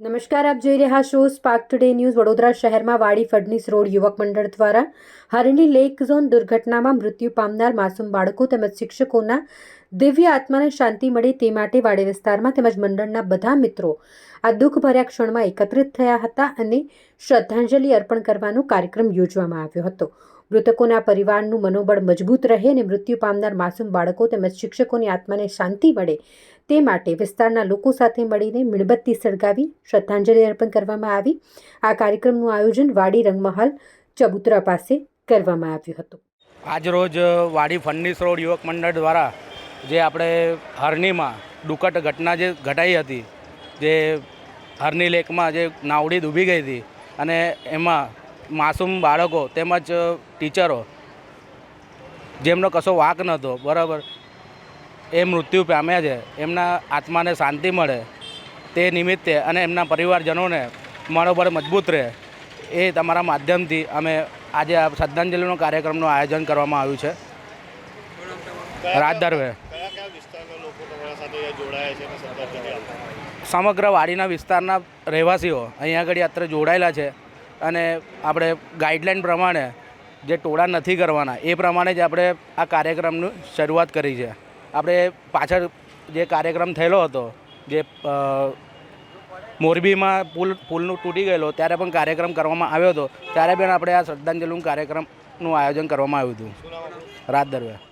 નમસ્કાર, આપ જોઈ રહ્યા છો સ્પાર્ક ટુડે ન્યૂઝ વડોદરા શહેરમાં વાડી ફડનીસ રોડ યુવક મંડળ દ્વારા હરણી લેક ઝોન દુર્ઘટનામાં મૃત્યુ પામનાર માસૂમ બાળકો તેમજ શિક્ષકોના દિવ્ય આત્માને શાંતિ મળે તે માટે વાડી વિસ્તારમાં તેમજ મંડળના બધા મિત્રો આ દુઃખભર્યા ક્ષણમાં એકત્રિત થયા હતા અને શ્રદ્ધાંજલિ અર્પણ કરવાનો કાર્યક્રમ યોજવામાં આવ્યો હતો. મૃતકોના પરિવારનું મનોબળ મજબૂત રહે અને મૃત્યુ પામનાર માસૂમ બાળકો તેમજ શિક્ષકોની આત્માને શાંતિ મળે, તે માટે વિસ્તારના લોકો સાથે મળીને મીણબત્તી સળગાવી શ્રદ્ધાંજલિ અર્પણ કરવામાં આવી. આ કાર્યક્રમનું આયોજન વાડી રંગમહાલ ચબુતરા પાસે કરવામાં આવ્યું હતું. આજરોજ વાડી ફન્નીસ રોડ યુવક મંડળ દ્વારા જે આપણે હરનીમાં દુકટ ઘટના જે ઘટાઈ હતી, જે હરણી લેકમાં જે નાવડી ડૂબી ગઈ હતી અને એમાં માસૂમ બાળકો તેમજ ટીચરો, જેમનો કશો વાંક નહોતો, બરાબર? એ મૃત્યુ પામ્યા છે. એમના આત્માને શાંતિ મળે તે નિમિત્તે અને એમના પરિવારજનોને મનોબળ મજબૂત રહે. એ તમારા માધ્યમથી અમે આજે આ શ્રદ્ધાંજલિનો કાર્યક્રમનું આયોજન કરવામાં આવ્યું છે. રાત દરવે સમગ્ર વાડીના વિસ્તારના રહેવાસીઓ અહીંયા આગળ અત્યારે જોડાયેલા છે. અને આપણે ગાઈડલાઈન પ્રમાણે જે ટોળા નથી કરવાના, એ પ્રમાણે જ આપણે આ કાર્યક્રમની શરૂઆત કરી છે. આપણે પાછળ જે કાર્યક્રમ થયેલો હતો, જે મોરબીમાં પુલ, પુલનું તૂટી ગયેલો, ત્યારે પણ કાર્યક્રમ કરવામાં આવ્યો હતો, ત્યારે પણ આપણે આ શ્રદ્ધાંજલિનું કાર્યક્રમનું આયોજન કરવામાં આવ્યું હતું. રાત દરમિયાન.